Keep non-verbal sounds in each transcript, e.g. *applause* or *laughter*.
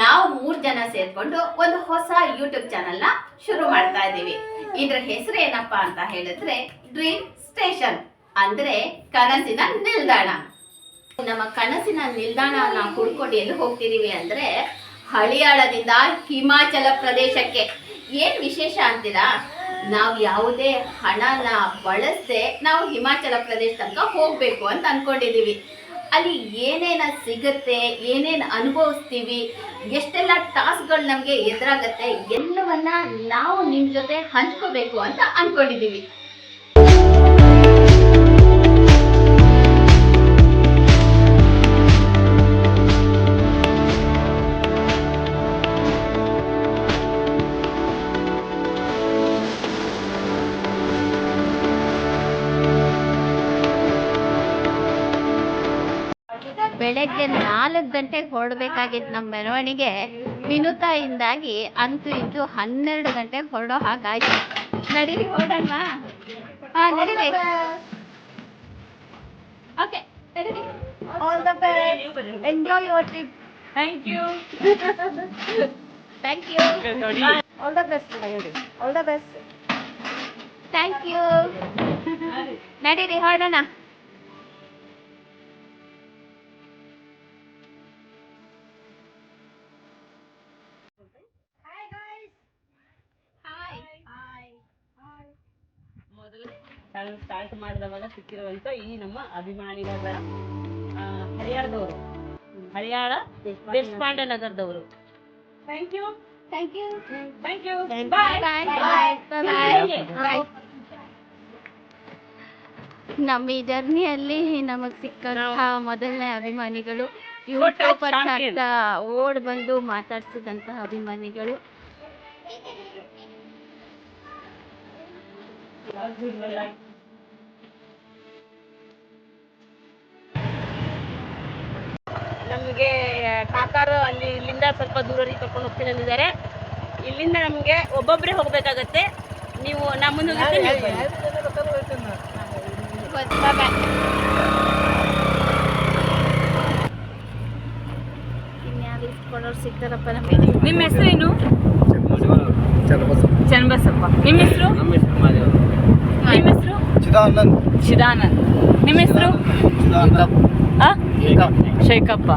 ನಾವು ಮೂರ್ ಜನ ಸೇರ್ಕೊಂಡು ಒಂದು ಹೊಸ ಯೂಟ್ಯೂಬ್ ಚಾನೆಲ್ನ ಶುರು ಮಾಡ್ತಾ ಇದ್ದೀವಿ. ಇದ್ರ ಹೆಸರು ಏನಪ್ಪಾ ಅಂತ ಹೇಳಿದ್ರೆ ಡ್ರೀಮ್ ಸ್ಟೇಷನ್ ಅಂದ್ರೆ ಕನಸಿನ ನಿಲ್ದಾಣ. ನಮ್ಮ ಕನಸಿನ ನಿಲ್ದಾಣನ ಹುಡ್ಕೊಂಡು ಎಲ್ಲಿ ಹೋಗ್ತಿದೀವಿ ಅಂದ್ರೆ ಹಳಿಯಾಳದಿಂದ ಹಿಮಾಚಲ ಪ್ರದೇಶಕ್ಕೆ. ಏನ್ ವಿಶೇಷ ಅಂತೀರಾ? ನಾವು ಯಾವುದೇ ಹಣನ ಬಳಸದೆ ನಾವು ಹಿಮಾಚಲ ಪ್ರದೇಶ ತನಕ ಹೋಗ್ಬೇಕು ಅಂತ ಅನ್ಕೊಂಡಿದೀವಿ. ಅಲ್ಲಿ ಏನೇನ ಸಿಗುತ್ತೆ, ಏನೇನು ಅನುಭವಿಸ್ತೀವಿ, ಎಷ್ಟೆಲ್ಲ ಟಾಸ್ಕ್ಗಳು ನಮಗೆ ಎದುರಾಗತ್ತೆ, ಎಲ್ಲವನ್ನ ನಾವು ನಿಮ್ಮ ಜೊತೆ ಹಂಚ್ಕೋಬೇಕು ಅಂತ ಅನ್ಕೊಂಡಿದೀವಿ. ಬೆಳಗ್ಗೆ ನಾಲ್ಕು ಗಂಟೆಗೆ ಹೊರಡ್ಬೇಕಾಗಿತ್ತು ನಮ್ಮ ಮೆರವಣಿಗೆ. ವಿನುತಾಯಿಂದಾಗಿ ಅಂತೂ ಇಂತೂ ಹನ್ನೆರಡು ಗಂಟೆಗೆ ಹೊರಡೋ ಹಾಗಾಯ್ತು. ನಡೀರಿ ಹೊರಡಲ್ವಾ ಹಾ ನಡೀರಿ. ಓಕೆ ನಡೀರಿ. All the best enjoy your trip. Thank you thank you all the best all the best best. Thank you ನಡೀರಿ ಹೊರಡೋಣ. ಚಾನಲ್ ಸ್ಟಾರ್ಟ್ ಮಾಡಿದವಾಗ ಸಿಕ್ಕಿರುವಂತ ಈ ನಮ್ಮ ಅಭಿಮಾನಿಗಳ ಹರಿಯಾಳದವರು ಹರಿಯಾಳ Deshpande ನಗರದವರು thank you thank you thank you bye bye bye bye ನಮ್ಮ ಈ ಜರ್ನಿಯಲ್ಲಿ ನಮಗ್ ಸಿಕ್ಕಂತಹ ಮೊದಲನೇ ಅಭಿಮಾನಿಗಳು *laughs* ಯೂಟ್ಯೂಬರ್. ಅಂತ ಓಡ್ ಬಂದು ಮಾತಾಡ್ಸಿದಂತಹ ಅಭಿಮಾನಿಗಳು. ನಮಗೆ ಕಾಕಾರು ಅಲ್ಲಿ ಇಲ್ಲಿಂದ ಸ್ವಲ್ಪ ದೂರರಿಗೆ ಕರ್ಕೊಂಡು ಹೋಗ್ತೀನಿ ಅಂದಿದ್ದಾರೆ. ಇಲ್ಲಿಂದ ನಮಗೆ ಒಬ್ಬೊಬ್ಬರೇ ಹೋಗಬೇಕಾಗತ್ತೆ. ನೀವು ನಮ್ಮ ಮುಂದೆ ಇನ್ಯಾರು ಸಿಗ್ತಾರಪ್ಪ ನಮಗೆ ನಿಮ್ಮ ಹೆಸರೇನು ಚನ್ನಬಸಪ್ಪ. ನಿಮ್ಮ ಹೆಸರು? ನಿಮ್ಮ ಹೆಸರು ಚಿದಾನಂದ್. ಚಿದಾನಂದ್. ನಿಮ್ಮ ಹೆಸರು? ಆ? ಶೇಖಪ್ಪ.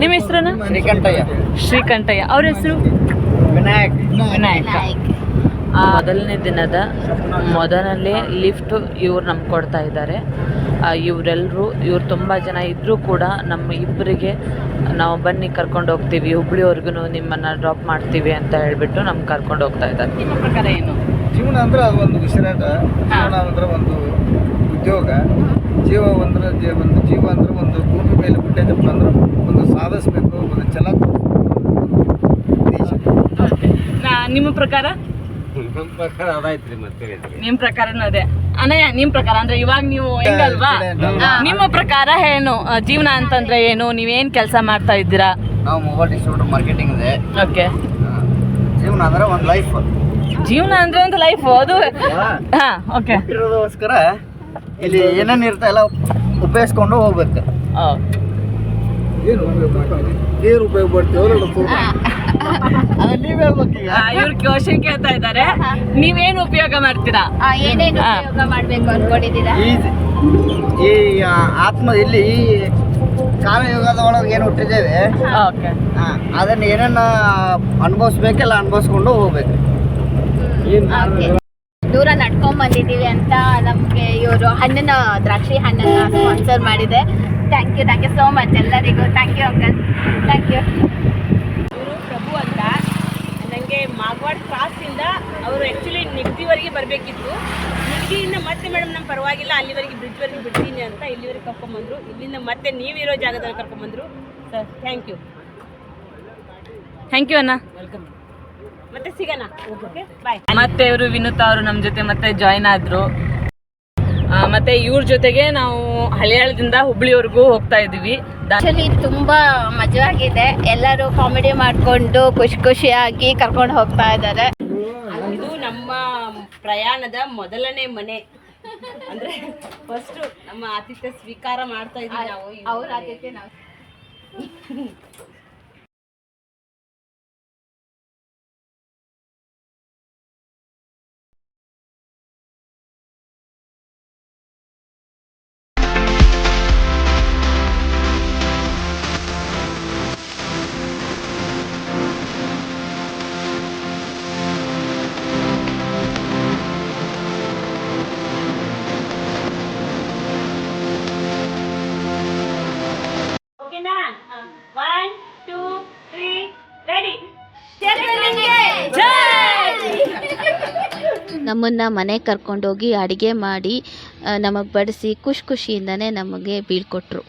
ನಿಮ್ಮ ಹೆಸರನ್ನ? ಶ್ರೀಕಂಠಯ್ಯ. ಶ್ರೀಕಂಠಯ್ಯ. ಅವ್ರ ಹೆಸರು? ವಿನಾಯಕ್. ವಿನಾಯಕ. ಮೊದಲನೇ ದಿನದ ಮೊದಲನೇ ಲಿಫ್ಟು ಇವ್ರು ನಮ್ಗೆ ಕೊಡ್ತಾ ಇದ್ದಾರೆ ಇವರೆಲ್ಲರೂ ಇವ್ರು ತುಂಬ ಜನ ಇದ್ದರೂ ಕೂಡ ನಮ್ಮ ಇಬ್ಬರಿಗೆ ನಾವು ಬನ್ನಿ ಕರ್ಕೊಂಡು ಹೋಗ್ತೀವಿ. ಹುಬ್ಳಿವರೆಗೂ ನಿಮ್ಮನ್ನು ಡ್ರಾಪ್ ಮಾಡ್ತೀವಿ ಅಂತ ಹೇಳಿಬಿಟ್ಟು ನಮ್ಗೆ ಕರ್ಕೊಂಡು ಹೋಗ್ತಾ ಇದ್ದಾರೆ ನಿಮ್ಮ ಪ್ರಕಾರ ಏನು? ಜೀವನ ಅಂದ್ರೆ ಅದು ಒಂದು ಉಸಿರಾಟ ಜೀವನ ಅಂದ್ರೆ ಒಂದು ಉದ್ಯೋಗ. ಜೀವ ಅಂದ್ರೆ ಒಂದು ಜೀವ ಅಂದ್ರೆ ಒಂದು ಭೂಮಿ. ಮೇಲೆ ಹುಟ್ಟಿದಪ್ಪ ಅಂದ್ರೆ ಒಂದು ಸಾಧಿಸ್ಬೇಕು ಒಂದು ಛಲ ನಿಮ್ಮ ಪ್ರಕಾರ? ನಮ್ಮ ಪ್ರಕಾರ ಅದಾಯ್ತ್ರಿ ಮತ್ತೆ ನಿಮ್ಮ ಪ್ರಕಾರನೂ ಅದೇ. ಅನಯ್ಯ ನಿಮ್ಮ ಪ್ರಕಾರ ಅಂದ್ರೆ ಇವಾಗ ನೀವು ಹೆಂಗಲ್ವಾ? ನಿಮ್ಮ ಪ್ರಕಾರ ಏನು? ಜೀವನ ಅಂತಂದ್ರೆ ಏನು? ನೀವೇನ್ ಕೆಲಸ ಮಾಡ್ತಾ ಇದ್ದೀರಾ? ನಾವು ಮೊಬೈಲ್ ಡಿಸ್ಟ್ರಿಬ್ಯೂಟರ್ ಮಾರ್ಕೆಟಿಂಗ್ ಇದೆ. ಓಕೆ. ಜೀವನ ಅಂದ್ರೆ ಒಂದು ಲೈಫ್ ಜೀವನ ಅಂದ್ರೆ ಒಂದು ಲೈಫ್ ಅದು ಹಾ ಓಕೆ. ಇರೋದಕ್ಕೋಸ್ಕರ ಇಲ್ಲಿ ಏನೇನು ಇರ್ತಾ ಎಲ್ಲ ಉಪಯೋಗಿಸ್ಕೊಂಡು ಹೋಗ್ಬೇಕು. ಏನು ಉಪಯೋಗ ಇವ್ರು ಕ್ವಶನ್ ಕೇಳ್ತಾ ಇದ್ದಾರೆ. ನೀವೇನು ಉಪಯೋಗ ಮಾಡ್ತೀರಾ? ಏನೇನು ಹಾ. ಉಪಯೋಗ ಮಾಡ್ಬೇಕು ಅನ್ಕೊಂಡಿದ್ದೀರಾ? ಈ ಈ ಆತ್ಮ ಇಲ್ಲಿ ಕಾಲಯುಗದ ಒಳಗೆ ಏನು ಹುಟ್ಟಿದ್ದೇವೆ ಓಕೆ. ಅದನ್ನ ಏನನ್ನ ಅನುಭವಿಸ್ಬೇಕೆಲ್ಲ ಅನುಭವಿಸ್ಕೊಂಡು ಹೋಗ್ಬೇಕು. ದೂರ ನಡ್ಕೊಂಡ್ ಬಂದಿದೀವಿ ಅಂತ ನಮ್ಗೆ ಇವರು ಹಣ್ಣಿನ ದ್ರಾಕ್ಷಿ ಹಣ್ಣನ್ನ ಸ್ಪಾನ್ಸರ್ ಮಾಡಿದೆ. Thank you thank you so much ಎಲ್ಲರಿಗೂ thank you uncle thank you ಇವರು ಪ್ರಭು ಅಂತ. ನನಗೆ ಮಾಗವಾಡ್ ಕ್ರಾಸಿಂದ ಅವರು ಆ್ಯಕ್ಚುಲಿ ನಿಗದಿವರೆಗೆ ಬರಬೇಕಿತ್ತು. ನಿಗದಿಯಿಂದ ಮತ್ತೆ ಮೇಡಮ್ ನಮ್ಮ ಪರವಾಗಿಲ್ಲ ಅಲ್ಲಿವರೆಗೆ ಬ್ರಿಡ್ಜ್ವರೆಗೆ ಬಿಡ್ತೀನಿ ಅಂತ ಇಲ್ಲಿವರೆಗೆ ಕರ್ಕೊಂಬಂದರು. ಇಲ್ಲಿಂದ ಮತ್ತೆ ನೀವಿರೋ ಜಾಗದಲ್ಲಿ ಕರ್ಕೊಂಬಂದರು. Sir thank you thank you ಅಣ್ಣ. ವೆಲ್ಕಮ್ ಮತ್ತೆ ಸಿಗೋಣ. ಓಕೆ ಬಾಯ್ ಮತ್ತೆ ಇವರು ವಿನುತಾ ಅವರು ನಮ್ಮ ಜೊತೆ ಮತ್ತೆ ಜಾಯ್ನ್ ಆದರು. ಮತ್ತೆ ಇವ್ರ ಜೊತೆಗೆ ನಾವು ಹಳಿಯಾಳದಿಂದ ಹುಬ್ಳಿವರೆಗೂ ಹೋಗ್ತಾ ಇದೀವಿ ಆಕ್ಚುಲಿ ತುಂಬಾ ಮಜವಾಗಿದೆ. ಎಲ್ಲರೂ ಕಾಮಿಡಿ ಮಾಡ್ಕೊಂಡು ಖುಷಿ ಖುಷಿಯಾಗಿ ಕರ್ಕೊಂಡು ಹೋಗ್ತಾ ಇದ್ದಾರೆ. ಇದು ನಮ್ಮ ಪ್ರಯಾಣದ ಮೊದಲನೇ ಮನೆ. ಅಂದ್ರೆ ಫಸ್ಟ್ ನಮ್ಮ ಆತಿಥ್ಯ ಸ್ವೀಕಾರ ಮಾಡ್ತಾ ಇದೀವಿ ನಾವು ಅವ್ರ ಆತಿಥ್ಯ ನಾವು. ಒನ್ ಟೂ ತ್ರೀ ರೆಡಿ ನಮ್ಮನ್ನು ಮನೆಗೆ ಕರ್ಕೊಂಡೋಗಿ ಅಡುಗೆ ಮಾಡಿ ನಮಗೆ ಬಡಿಸಿ ಖುಷಿ ಖುಷಿಯಿಂದನೇ ನಮಗೆ ಬೀಳ್ಕೊಟ್ರು.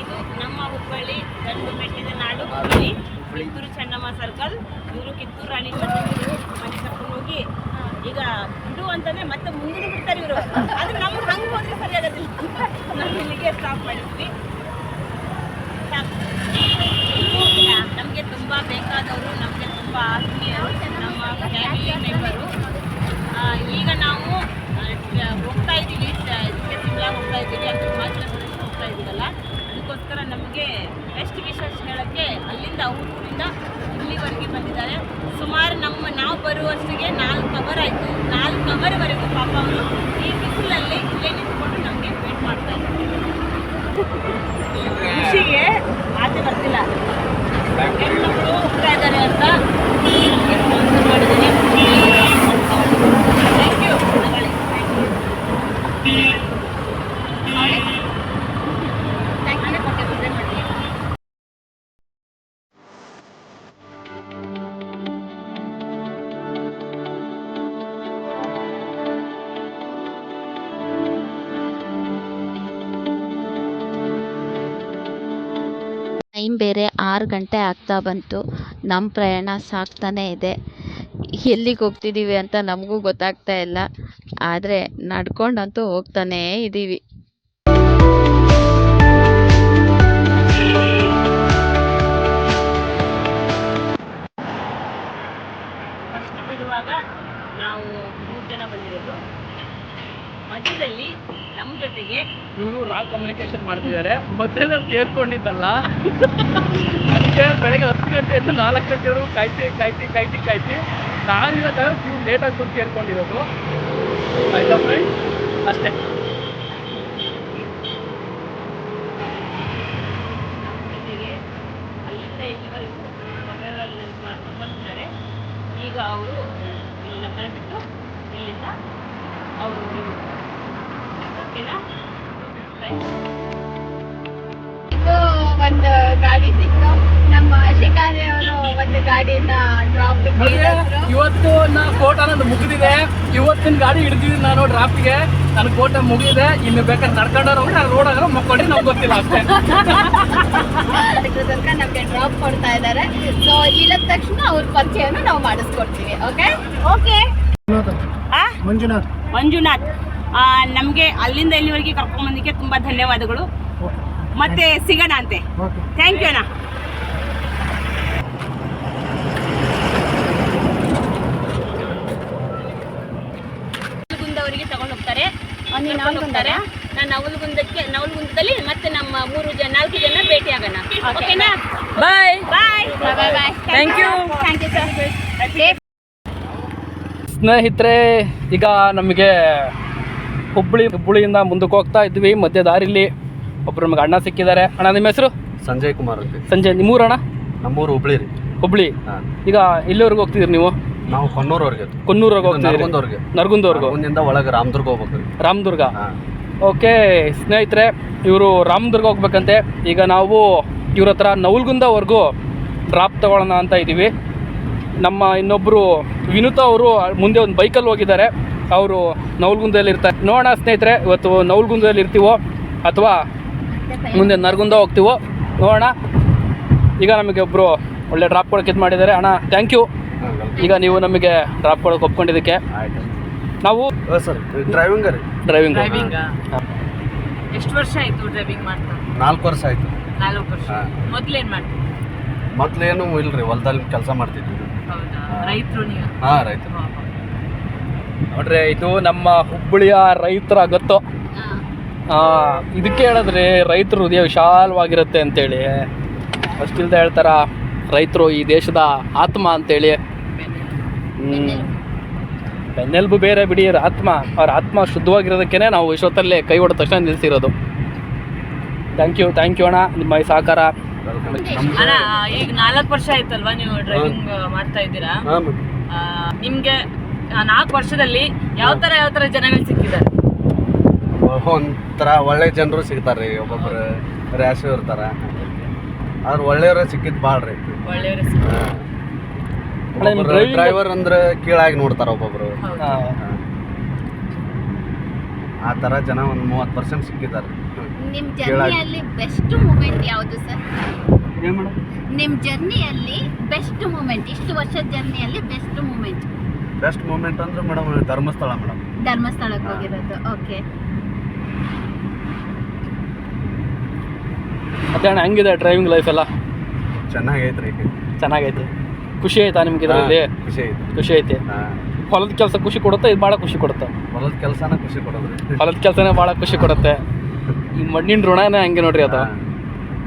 ಇದು ನಮ್ಮ ಹುಬ್ಬಳ್ಳಿ ಗಂಡು ಮೆಟ್ಟಿದ ನಾಡು ಹುಬ್ಬಳ್ಳಿ. ಕಿತ್ತೂರು ಚೆನ್ನಮ್ಮ ಸರ್ಕಲ್ ಇವರು ಕಿತ್ತೂರು ರಾಣಿ ಚೆನ್ನಮ್ಮ ಮನೆ ಕರ್ಕೊಂಡು ಹೋಗಿ ಈಗ ಬಿಡು ಅಂತಾನೆ ಮತ್ತೆ ಮುಂದಿನ ಬಿಡ್ತಾರೆ ಇವರು. ಆದ್ರೆ ನಮ್ಗೆ ಹಂಗೆ ಹೋದ್ರೆ ಸರಿ ಆಗೋದಿಲ್ಲ ನಾವು ಇಲ್ಲಿಗೆ ಸ್ಟಾಪ್ ಮಾಡಿದ್ವಿ. ಅಲ್ಲಿಂದ ಊರಿಂದ ಇಲ್ಲಿವರೆಗೆ ಬಂದಿದ್ದಾರೆ. ಸುಮಾರು ನಮ್ಮ ನಾವು ಬರುವಷ್ಟಿಗೆ ನಾಲ್ಕು ಅವರ್ ಆಯಿತು. ನಾಲ್ಕು ಅವರ್ವರೆಗೂ ಪಾಪ ಅವರು ಈ ಬಿಸಿಲಲ್ಲಿ ಇಲ್ಲೇ ನಿಂತ್ಕೊಂಡು ನಮಗೆ ವೇಟ್ ಮಾಡ್ತಾ ಇದ್ದಾರೆ. ಬೇರೆ ಆರು ಗಂಟೆ ಆಗ್ತಾ ಬಂತು. ನಮ್ಮ ಪ್ರಯಾಣ ಸಾಗ್ತಾನೆ ಇದೆ. ಎಲ್ಲಿಗೆ ಹೋಗ್ತಿದ್ದೀವಿ ಅಂತ ನಮಗೂ ಗೊತ್ತಾಗ್ತಾ ಇಲ್ಲ. ಆದರೆ ನಡ್ಕೊಂಡಂತೂ ಹೋಗ್ತಾನೇ ಇದ್ದೀವಿ ಜೊತೆಗೆ ಇವರು ರಾ ಕಮ್ಯುನಿಕೇಶನ್ ಮಾಡ್ತಿದ್ದಾರೆ. ಮಧ್ಯದಲ್ಲಿ ಸೇರ್ಕೊಂಡಿದ್ದಲ್ಲ ಅದಕ್ಕೆ ಬೆಳಗ್ಗೆ ಹತ್ತು ಗಂಟೆಯಿಂದ ನಾಲ್ಕು ಗಂಟೆವರೆಗೂ ಕಾಯ್ತಿ ಕಾಯ್ತಿ ಕಾಯ್ತಿ ಕಾಯ್ತಿ. ನಾನಿವಾಗ ನೀವು ಲೇಟಾಗಿ ಬಂದು ಸೇರ್ಕೊಂಡಿರೋದು ಆಯ್ತಾ ಫ್ರೆಂಡ್ ಅಷ್ಟೇ. ಈಗ ಅವರು ಇಲ್ಲಿ ನಮ್ಮನೆ ಬಿಟ್ಟು ಇಲ್ಲಿಂದ ಅವರು ಓಕೆನಾ ಇದು ಒಂದು ಗಾಡಿ ಸಿಕ್ತು. ನಮ್ಮ ಶಿಕಾರಿ ಅವರು ಒಂದು ಗಾಡಿನ ಡ್ರಾಪ್ ಇವತ್ತು ನಾ ಕೋಟ ನಂದು ಮುಗಿದಿದೆ. ಇವತ್ತಿನ ಗಾಡಿ ಹಿಡಿದಿದ್ದೀನಿ ನಾನು ಡ್ರಾಫ್ಟ್ಗೆ ನನ್ನ ಕೋಟ ಮುಗಿದಿದೆ. ಇನ್ನು ಬೇಕಾದ್ರೆ ನಡ್ಕೊಂಡವ್ರು ಹೋಗಿ ನಾನು ರೋಡ್ ಆಗೋ ಮಕ್ಕೊಂಡ್ರೆ ನಮ್ಗೆ ಗೊತ್ತಿಲ್ಲ ಅಷ್ಟೇ. ತನಕ ನಮಗೆ ಡ್ರಾಪ್ ಕೊಡ್ತಾ ಇದ್ದಾರೆ. ಸೊ ಇಲ್ಲದ ತಕ್ಷಣ ಅವ್ರ ಪರಿಚಯನ ನಾವು ಮಾಡಿಸ್ಕೊಡ್ತೀವಿ ಓಕೆ ಓಕೆ ಮಂಜುನಾಥ್. ಮಂಜುನಾಥ್. ನಮಗೆ ಅಲ್ಲಿಂದ ಇಲ್ಲಿವರೆಗೆ ಕರ್ಕೊಂಬಂದಿಕ್ಕೆ ತುಂಬ ಧನ್ಯವಾದಗಳು. ಮತ್ತೆ ಸಿಗೋಣ ಅಂತೆ. ಥ್ಯಾಂಕ್ ಯು ಅಣ್ಣ. ಅವರಿಗೆ ತಗೊಂಡು ಹೋಗ್ತಾರೆ. ಕರ್ಕೊಂಡು ಹೋಗ್ತಾರೆ. ನಾನು ನವಲಗುಂದಕ್ಕೆ ನವಲಗುಂದದಲ್ಲಿ ಮತ್ತೆ ನಮ್ಮ ಮೂರು ಜನ ನಾಲ್ಕು ಜನ ಭೇಟಿ ಆಗೋಣ. ಓಕೆನಾ bye bye bye bye thank you thank you sir ಸ್ನೇಹಿತರೆ ಈಗ ನಮಗೆ ಹುಬ್ಬಳ್ಳಿ ಹುಬ್ಬಳ್ಳಿಯಿಂದ ಮುಂದಕ್ಕೆ ಹೋಗ್ತಾ ಇದ್ವಿ. ಮಧ್ಯ ದಾರಿಲಿ ಒಬ್ರು ನಮಗೆ ಅಣ್ಣ ಸಿಕ್ಕಿದ್ದಾರೆ. ಅಣ್ಣ ನಿಮ್ಮ ಹೆಸರು? ಸಂಜಯ್ ಕುಮಾರ್ ಅಂತ. ಸಂಜೆ ನಿಮ್ಮೂರು ಅಣ್ಣ ನಮ್ಮೂರು ಹುಬ್ಳಿ ರೀ. ಹುಬ್ಳಿ ಹಾಂ. ಈಗ ಎಲ್ಲಿವರೆಗೂ ಹೋಗ್ತಿದ್ದೀರಿ ನೀವು? ನಾವು ಕೊನ್ನೂರವ್ರಿಗೆ ಕೊನ್ನೂರ್ವರೆಗೆ ಹೋಗ್ತಿದ್ದೀರಿ. ನರಗುಂದವ್ರಿಗೆ. ನರಗುಂದವರೆಗೂ? ನರಗುಂದಿಂದ ಒಳಗೆ ರಾಮದುರ್ಗ ಹೋಗ್ಬೇಕು ರೀ ರಾಮದುರ್ಗ? ಹಾಂ. ಓಕೆ ಸ್ನೇಹಿತರೆ ಇವರು ರಾಮದುರ್ಗ ಹೋಗ್ಬೇಕಂತೆ. ಈಗ ನಾವು ಇವ್ರ ಹತ್ರ ನವಲ್ಗುಂದವರೆಗೂ ಡ್ರಾಪ್ ತಗೊಳ್ಳೋಣ ಅಂತ ಇದ್ದೀವಿ. ನಮ್ಮ ಇನ್ನೊಬ್ಬರು ವಿನುತಾ ಅವರು ಮುಂದೆ ಒಂದು ಬೈಕಲ್ಲಿ ಹೋಗಿದ್ದಾರೆ. ಅವರು ನವಲ್ಗುಂದಲ್ಲಿ ಇರ್ತಾರೆ ನೋಡೋಣ ಸ್ನೇಹಿತರೆ ಇವತ್ತು ನವಲ್ಗುಂದಲ್ಲಿ ಇರ್ತೀವೋ ಅಥವಾ ಮುಂದೆ ನರಗುಂದ ಹೋಗ್ತೀವೋ ನೋಡೋಣ. ಈಗ ನಮಗೆ ಒಬ್ಬರು ಒಳ್ಳೆ ಡ್ರಾಪ್ ಕೊಡೋಕೆ ಇದು ಮಾಡಿದ್ದಾರೆ. ಅಣ್ಣ ಥ್ಯಾಂಕ್ ಯು ಈಗ ನೀವು ನಮಗೆ ಡ್ರಾಪ್ ಕೊಡೋಕೆ ಒಪ್ಕೊಂಡಿದ್ದಕ್ಕೆ. ಆಯ್ತು ನಾವು ಸರ್ ಡ್ರೈವಿಂಗ್ ರೀ. ಡ್ರೈವಿಂಗ್ ಎಷ್ಟು ವರ್ಷ ಆಯಿತು ಡ್ರೈವಿಂಗ್ ಮಾಡ್ತಾ? ನಾಲ್ಕು ವರ್ಷ ಆಯಿತು. ನಾಲ್ಕು ವರ್ಷ. ಮೊದಲೇನು ಮಾಡ್ತೀವಿ ಮೊದ್ಲೇನು ಇಲ್ರಿ ಹೊಲದಲ್ಲಿ ಕೆಲಸ ಮಾಡ್ತಿದ್ವಿ. ಹೌದಾ. ರೈತರು ನೀವು? ಹಾಂ ರೈತರು. ನೋಡ್ರಿ ಇದು ನಮ್ಮ ಹುಬ್ಬಳ್ಳಿಯ ರೈತರ ಗೊತ್ತು. ಆ, ಇದಕ್ಕೆ ಹೇಳಿದ್ರೆ ರೈತರು ಹೃದಯ ವಿಶಾಲವಾಗಿರುತ್ತೆ ಅಂತೇಳಿ. ಅಷ್ಟಿಲ್ದ ಹೇಳ್ತಾರ ರೈತರು ಈ ದೇಶದ ಆತ್ಮ ಅಂತೇಳಿ. ಹ್ಮ್. ಬೆನ್ನೆಲುಬು ಬೇರೆ ಬಿಡಿ ಅವ್ರ ಆತ್ಮ ಅವ್ರ ಆತ್ಮ ಶುದ್ಧವಾಗಿರೋದಕ್ಕೇ ನಾವು ಇಷ್ಟೊತ್ತಲ್ಲೇ ಕೈ ಹೊಡೆದ ತಕ್ಷಣ ನಿಲ್ಲಿಸಿರೋದು ಥ್ಯಾಂಕ್ ಯು ಥ್ಯಾಂಕ್ ಯು ಅಣ್ಣ ನಿಮ್ಮ ಈ ಸಹಕಾರ. ಅಣ್ಣ ಈಗ ನಾಲ್ಕು ವರ್ಷ ಆಯ್ತಲ್ವಾ ನೀವು ಡ್ರೈವಿಂಗ್ ಮಾಡ್ತಾ ಇದ್ದೀರಾ? ನಿಮಗೆ ನಾಲ್ಕು ವರ್ಷದಲ್ಲಿ ಯಾವ ತರ ಯಾವ ತರ ಜನಗಳು ಸಿಕ್ಕಿದ್ದಾರೆ ಒಂಥರ ಒಳ್ಳೆ ಜನರು ಸಿಗ್ತಾರೆ ರೀ ಒಬ್ಬೊಬ್ರು ರ್ಯಾಶು ಇರ್ತಾರ ಆದ್ರೆ ಒಳ್ಳೆಯವ್ರ ಸಿಕ್ಕಿದ್ ಭಾಳ ರೀ ಒಳ್ಳೆಯವ್ರೆ ಡ್ರೈವರ್ ಅಂದ್ರೆ ಕೀಳಾಗಿ ನೋಡ್ತಾರ ಒಬ್ಬೊಬ್ರು. ಆ ಥರ ಜನ ಒಂದು ಮೂವತ್ತು ಪರ್ಸೆಂಟ್ ಸಿಕ್ಕಿದ್ದಾರೆ. ನಿಮ್ ಜರ್ನಿಯಲ್ಲಿ ಬೆಸ್ಟ್ ಮೂಮೆಂಟ್ ಯಾವುದು ಸರ್ ನಿಮ್ಮ ನಿಮ್ ಜರ್ನಿಯಲ್ಲಿ ಬೆಸ್ಟ್ ಮೂಮೆಂಟ್ ಇಷ್ಟು ವರ್ಷದ ಜರ್ನಿಯಲ್ಲಿ ಬೆಸ್ಟ್ ಮೂಮೆಂಟ್ ಬೆಸ್ಟ್ ಮೂಮೆಂಟ್ ಅಂದ್ರೆ ಮೇಡಮ್ ಧರ್ಮಸ್ಥಳ ಮೇಡಮ್ ಧರ್ಮಸ್ಥಳಕ್ಕೆ ಹೋಗಿರೋದು. ಓಕೆ ಮತ್ತೆ ಅಣ್ಣ ಹೆಂಗಿದೆ ಡ್ರೈವಿಂಗ್ ಲೈಫ್ ಎಲ್ಲ? ಚೆನ್ನಾಗೈತ್ರಿ ಚೆನ್ನಾಗೈತೆ. ಖುಷಿ ಆಯ್ತಾ ನಿಮ್ಗೆ ಇದರಲ್ಲಿ? ಖುಷಿ ಐತೆ ಖುಷಿ ಐತೆ ಹೊಲದ ಕೆಲಸ ಖುಷಿ ಕೊಡುತ್ತೆ ಇದು ಭಾಳ ಖುಷಿ ಕೊಡುತ್ತೆ? ಹೊಲದ ಕೆಲಸನ ಖುಷಿ ಕೊಡೋದು. ಹೊಲದ ಕೆಲಸನೇ ಭಾಳ ಖುಷಿ ಕೊಡುತ್ತೆ. ಈ ಮಣ್ಣಿನ ಋಣನೇ ಹಂಗೆ ನೋಡ್ರಿ ಅದು.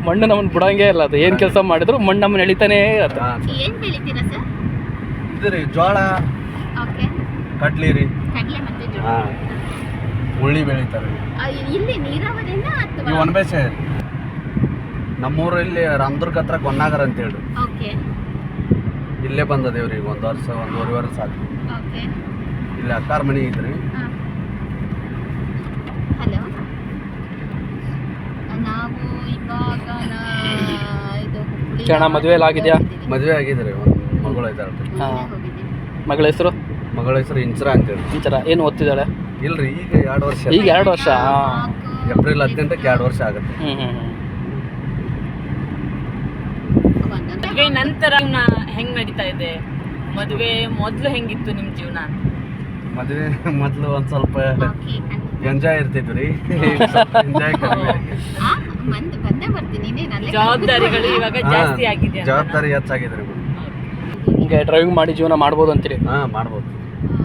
ಮಣ್ಣು ನಮ್ಮನ್ನು ಬಿಡಂಗೇ ಇಲ್ಲ ಅದು. ಏನು ಕೆಲಸ ಮಾಡಿದ್ರು ಮಣ್ಣು ನಮ್ಮನ್ನ ಎಳಿತಾನೇ ಇರತ್ತೆ. ಏನು ಬೆಳಿತೀರಾ ಸರ್? ಇದು ರೀ ಜೋಳ ಓಕೆ. ಕಡ್ಲಿ ರೀ. ಕಡಲೆ ಮತ್ತೆ ಜೋಳ. ಹಾಂ. ಉಳ್ಳಿ ಬೆಳಿತಾರೆ. ಆ, ಇಲ್ಲಿ ನೀರಾವರಿನ ನಮ್ಮ ಒಣಬೇಸೆ ನಮ್ಮೂರಲ್ಲಿ ರಾಮದುರ್ಗ ಹತ್ರ ಕೊನ್ನಾಗರ ಅಂತ ಹೇಳಿ ಓಕೆ. ಇಲ್ಲೇ ಬಂದದೇವ್ರಿ ಈಗ ಒಂದು ವರ್ಷ ಒಂದೂವರೆ ವರ್ಷ ಆಯ್ತು. ಓಕೆ. ಇಲ್ಲಿ ಅಕ್ಕಾರ ಮನೆ ಐತ್ರಿ. ಹಲೋ. ನಾವು ಇವಾಗ ನಾ- ಇದು ಹುಬ್ಳಿ ಚಣ ಮದುವೆ ಎಲ್ಲ ಆಗಿದ್ಯಾ? ಮದುವೆ ಆಗಿದ್ರಿ ಒಂದು ಮಗಳು ಇದ್ದಾಳೆ ಹಾಂ. ಮಗಳ ಹೆಸರು? ಮಗಳ ಹೆಸರು ಇಂಚರ ಅಂತೇಳಿ ಇಂಚರ. ಏನು ಓದ್ತಿದ್ದಾಳೆ? ಇಲ್ರಿ ಈಗ ಎರಡು ವರ್ಷ ಈಗ ಎರಡು ವರ್ಷ ಏಪ್ರಿಲ್ ಹದಿನೆಂಟಕ್ಕೆ ಎರಡು ವರ್ಷ ಆಗುತ್ತೆ. ಹ್ಞೂ ಮದುವೆ ನಂತರ ಜೀವನ ಹೆಂಗ್ ನಡೀತಾ ಇದೆ? ಮದುವೆ ಮೊದಲು ಹೆಂಗಿತ್ತು ನಿಮ್ಮ ಜೀವನ? ಮದುವೆ *laughs* ಮೊದಲು ಒಂದು ಸ್ವಲ್ಪ ಓಕೆ ಎಂಜಾಯ್ ರೀ. *laughs* ಎಂಜಾಯ್ ಕಡಿಮೆ. ಜವಾಬ್ದಾರಿಗಳು ಇವಾಗ ಜಾಸ್ತಿ ಆಗಿದೆ. ಜವಾಬ್ದಾರಿ ಹೆಚ್ಚಾಗಿದ್ರಿ ಹಿಂಗೆ ಡ್ರೈವಿಂಗ್ ಮಾಡಿ ಜೀವನ ಮಾಡ್ಬೋದು ಅಂತೀರಿ? ಹಾಂ ಮಾಡ್ಬೋದು.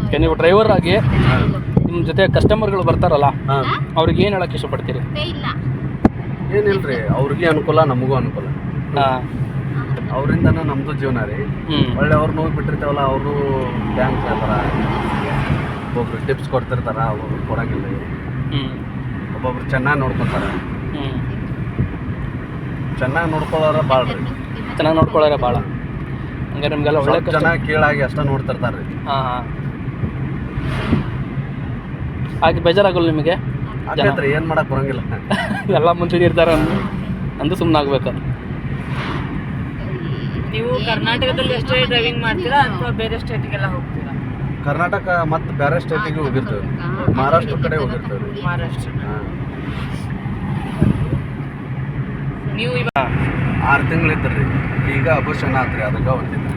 ಓಕೆ ನೀವು ಡ್ರೈವರ್ ಆಗಿ ನಿಮ್ಮ ಜೊತೆ ಕಸ್ಟಮರ್ಗಳು ಬರ್ತಾರಲ್ಲ ಹಾಂ. ಅವ್ರಿಗೆ ಏನು ಹೇಳಕ್ಕೆ ಇಷ್ಟಪಡ್ತೀರಿ? ಏನಿಲ್ರಿ ಅವ್ರಿಗೆ ಅನುಕೂಲ ನಮಗೂ ಅನುಕೂಲ. ಹಾಂ. ನಮ್ಮದು ನಮ್ದು ಜೀವನ ರೀ. ಹ್ಞೂ ಒಳ್ಳೆ ಅವ್ರು ನೋವು ಬಿಟ್ಟಿರ್ತೇವಲ್ಲ ಅವರು ಡ್ಯಾನ್ಸ್ ಹೇಳ್ತಾರ ಒಬ್ಬೊಬ್ರು ಟಿಪ್ಸ್ ಕೊಡ್ತಿರ್ತಾರ ಒಬ್ಬೊಬ್ರು ಕೊಡಂಗಿಲ್ಲ. ರೀ ಹ್ಞೂ ಒಬ್ಬೊಬ್ರು ಚೆನ್ನಾಗಿ ನೋಡ್ಕೊತಾರೆ. ಹ್ಞೂ ಚೆನ್ನಾಗಿ ನೋಡ್ಕೊಳ್ಳೋರ ಭಾಳ ರೀ ಚೆನ್ನಾಗಿ ನೋಡ್ಕೊಳ್ಳೋರ ಭಾಳ ಹಂಗೆ ನಿಮಗೆಲ್ಲ ಒಳ್ಳೆ ಸ್ವಲ್ಪ ಜನ ಕೀಳಾಗಿ ಅಷ್ಟೇ ನೋಡ್ತಿರ್ತಾರೆ ರೀ ಹಾಂ ಹಾಂ. ಹಾಗೆ ಬೇಜಾರಾಗಲ್ಲ ನಿಮಗೆ? ಆಕೈತ್ರಿ ಏನು ಮಾಡಕ್ಕೆ ಬರಂಗಿಲ್ಲ. *laughs* ಎಲ್ಲ ಮುಂಚೆ ಇರ್ತಾರೆ ಅಂದು ಅಂದು ಸುಮ್ಮನೆ ಆಗ್ಬೇಕು. ನೀವು ಕರ್ನಾಟಕದಲ್ಲಿ ಎಷ್ಟೇ ಡ್ರೈವಿಂಗ್ ಮಾಡ್ತೀರಾ ಅಥವಾ ಬೇರೆ ಸ್ಟೇಟಿಗೆಲ್ಲ ಹೋಗ್ತೀರಾ? ಕರ್ನಾಟಕ ಮತ್ತು ಬೇರೆ ಸ್ಟೇಟಿಗೆ ಹೋಗಿರ್ತೇವೆ ಮಹಾರಾಷ್ಟ್ರ ಕಡೆ ಹೋಗಿರ್ತೇವೆ ಮಹಾರಾಷ್ಟ್ರ ಹಾಂ ನೀವು ಇವಾಗ ಆರು ತಿಂಗಳಿದ್ರಿ. ಈಗ ಅಭೂಷಣ ಆತ್ರಿ ಅದಕ್ಕೆ ಹೊಂಟಿದ್ರಿ.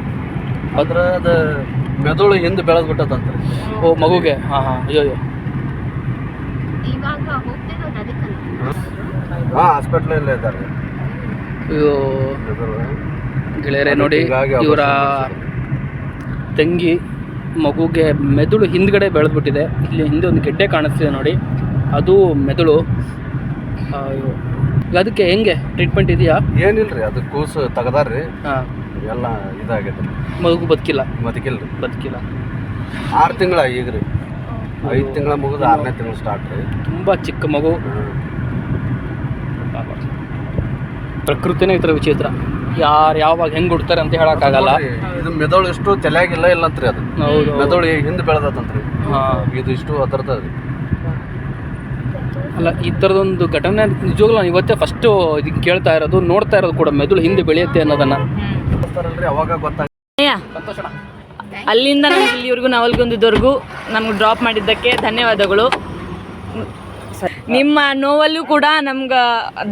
ಅದ್ರ ಅದು ಮೆದುಳು ಹಿಂದೆ ಬೆಳೆದು ಬಿಟ್ಟದಂತೆ ಓ ಮಗುಗೆ. ಹಾಂ ಹಾಂ ಅಯ್ಯೋ ಅಯ್ಯೋ. ಹಾಂ ಹಾಸ್ಪಿಟ್ಲಲ್ಲೇ ಇದ್ದಾರೆ. ಅಯ್ಯೋ. ಗೆಳೆಯರೇ ನೋಡಿ ಹೀಗಾಗಿ ಇವರ ತಂಗಿ ಮಗುಗೆ ಮೆದುಳು ಹಿಂದ್ಗಡೆ ಬೆಳೆದ್ಬಿಟ್ಟಿದೆ. ಇಲ್ಲಿ ಹಿಂದೆ ಒಂದು ಗೆಡ್ಡೆ ಕಾಣಿಸ್ತಿದೆ ನೋಡಿ. ಅದು ಮೆದುಳು. ಅದಕ್ಕೆ ಹೆಂಗೆ ಟ್ರೀಟ್ಮೆಂಟ್ ಇದೆಯಾ? ಏನಿಲ್ರಿ ಅದು ಕೂಸು ತೆಗ್ದಾರ್ರಿ. ಹಾಂ. ಎಲ್ಲ ಇದಾಗೈತೆ. ಮಗು ಬದುಕಿಲ್ಲ? ಬದುಕಿಲ್ರಿ. ಬದುಕಿಲ್ಲ. ಆರು ತಿಂಗಳ ಈಗ ರೀ ಐದು ತಿಂಗಳ ಮುಗಿದು ಆರನೇ ತಿಂಗಳು ಸ್ಟಾರ್ಟ್ ರೀ. ತುಂಬ ಚಿಕ್ಕ ಮಗು. ಪ್ರಕೃತಿನೇ ಈ ಥರ ವಿಚಿತ್ರ. ಯಾರು ಯಾವಾಗ ಹೆಂಗೆ ಹುಡ್ತಾರೆ ಅಂತ ಹೇಳೋಕ್ಕಾಗಲ್ಲ ಇದು ಮೆದುಳು ಇಷ್ಟು ತಲೆಯಾಗಿಲ್ಲ ಇಲ್ಲಂತ್ರಿ ಅದು. ಹೌದು ಮೆದುಳು ಹಿಂದೆ ಬೆಳೆದತ್ತಂತ್ರಿ ಹಾಂ. ಇದು ಇಷ್ಟು ಅದರದ್ದು ರೀ ಅಲ್ಲ ಈ ಥರದೊಂದು ಘಟನೆ ನಿಜವಾಗ್ಲೂ ನಾನು ಇವತ್ತೇ ಫಸ್ಟು ಇದಕ್ಕೆ ಕೇಳ್ತಾ ಇರೋದು ನೋಡ್ತಾ ಇರೋದು ಕೂಡ ಮೆದುಳು ಹಿಂದೆ ಬೆಳೆಯುತ್ತೆ ಅನ್ನೋದನ್ನು. ಅವಾಗ ಅಲ್ಲಿಂದ ನಮ್ಗೆ ಇಲ್ಲಿವರೆಗೂ ನಾವಲ್ಗೊಂದಿದ್ದವರೆಗೂ ನಮ್ಗೆ ಡ್ರಾಪ್ ಮಾಡಿದ್ದಕ್ಕೆ ಧನ್ಯವಾದಗಳು. ನಿಮ್ಮ ನೋವಲ್ಲೂ ಕೂಡ ನಮ್ಗೆ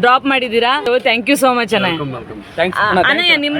ಡ್ರಾಪ್ ಮಾಡಿದ್ದೀರಾ? ಥ್ಯಾಂಕ್ ಯು ಸೋ ಮಚ್ ಅಣ್ಣ. ವೆಲ್ಕಮ್ ವೆಲ್ಕಮ್ ಥ್ಯಾಂಕ್ಸ್ ಅಣ್ಣಯ್ಯ ನಿಮ್ಮ